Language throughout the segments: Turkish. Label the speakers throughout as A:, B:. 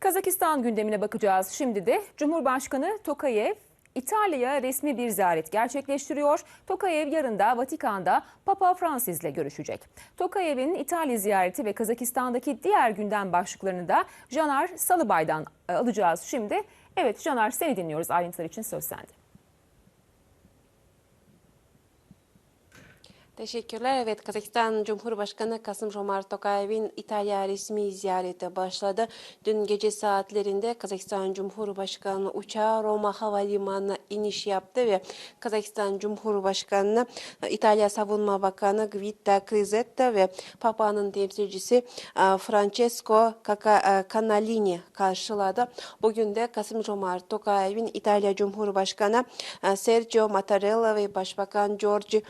A: Kazakistan gündemine bakacağız. Şimdi de Cumhurbaşkanı Tokayev İtalya'ya resmi bir ziyaret gerçekleştiriyor. Tokayev yarın da Vatikan'da Papa Francis'le görüşecek. Tokayev'in İtalya ziyareti ve Kazakistan'daki diğer gündem başlıklarını da Caner Salıbay'dan e, alacağız şimdi. Evet Caner seni dinliyoruz. Ayrıntılar için söz sende.
B: Teşekkürler. Evet, Kazakistan Cumhurbaşkanı Kasım Jomart Tokayev'in İtalya resmi ziyareti başladı. Dün gece saatlerinde Kazakistan Cumhurbaşkanı uçağı Roma Havalimanı'na iniş yaptı ve Kazakistan Cumhurbaşkanı İtalya Savunma Bakanı Gvita Krizetta ve Papa'nın temsilcisi Francesco Canalini karşıladı. Bugün de Kasım Jomart Tokayev'in İtalya Cumhurbaşkanı Sergio Mattarella ve Başbakan George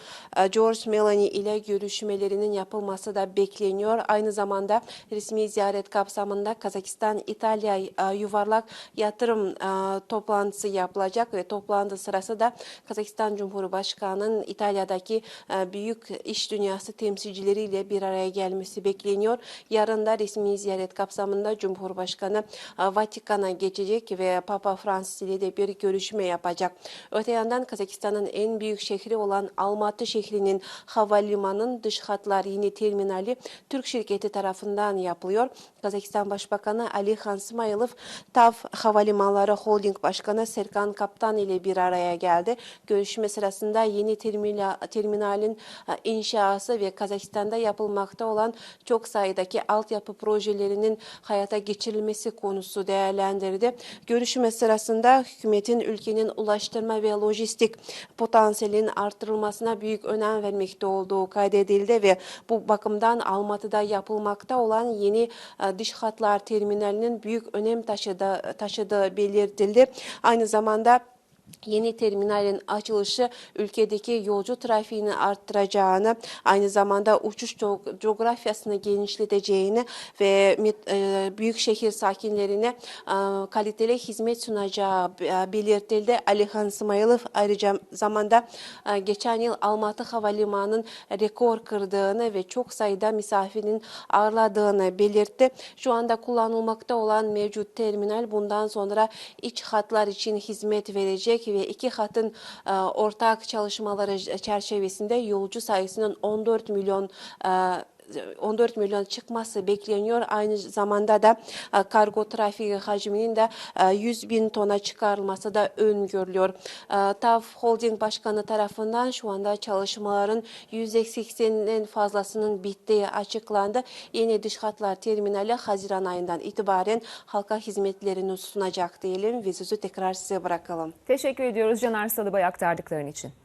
B: George Meloni ile görüşmelerinin yapılması da bekleniyor. Aynı zamanda resmi ziyaret kapsamında Kazakistan İtalya e, yuvarlak yatırım e, toplantısı yapılacak ve toplantı sırası da Kazakistan Cumhurbaşkanı'nın İtalya'daki e, büyük iş dünyası temsilcileriyle bir araya gelmesi bekleniyor. Yarın da resmi ziyaret kapsamında Cumhurbaşkanı Vatikan'a geçecek ve Papa Francis ile de bir görüşme yapacak. Öte yandan Kazakistan'ın en büyük şehri olan Almatı şehrinin havalimanının dış hatlar yeni terminali Türk şirketi tarafından yapılıyor. Kazakistan Başbakanı Ali Han TAV Havalimanları Holding Başkanı Serkan Kaptan ile bir araya geldi. Görüşme sırasında yeni terminal, terminalin e, inşası ve Kazakistan'da yapılmakta olan çok sayıdaki altyapı projelerinin hayata geçirilmesi konusu değerlendirdi. Görüşme sırasında hükümetin ülkenin ulaştırma ve lojistik potansiyelinin artırılmasına büyük önem vermekte olduğu kaydedildi ve bu bakımdan Almatı'da yapılmakta olan yeni e, dış hatlar terminalinin büyük önem taşıdığı, taşıdığı belirtildi. Aynı zamanda Yeni terminalin açılışı ülkedeki yolcu trafiğini arttıracağını, aynı zamanda uçuş co- coğrafyasını genişleteceğini ve e, büyük şehir sakinlerine e, kaliteli hizmet sunacağı e, belirtildi. Alihan Smailov ayrıca zamanda geçen yıl Almatı Havalimanı'nın rekor kırdığını ve çok sayıda misafirin ağırladığını belirtti. Şu anda kullanılmakta olan mevcut terminal bundan sonra iç hatlar için hizmet verecek ve iki hatın e, ortak çalışmaları çerçevesinde yolcu sayısının 14 milyon e, 14 milyon çıkması bekleniyor. Aynı zamanda da e, kargo trafiği hacminin de e, 100 bin tona çıkarılması da öngörülüyor. E, TAV Holding Başkanı tarafından şu anda çalışmaların %80'in fazlasının bittiği açıklandı. Yeni dış hatlar terminali Haziran ayından itibaren halka hizmetlerini sunacak diyelim ve sözü tekrar size bırakalım.
A: Teşekkür ediyoruz Caner Salıbay aktardıkların için.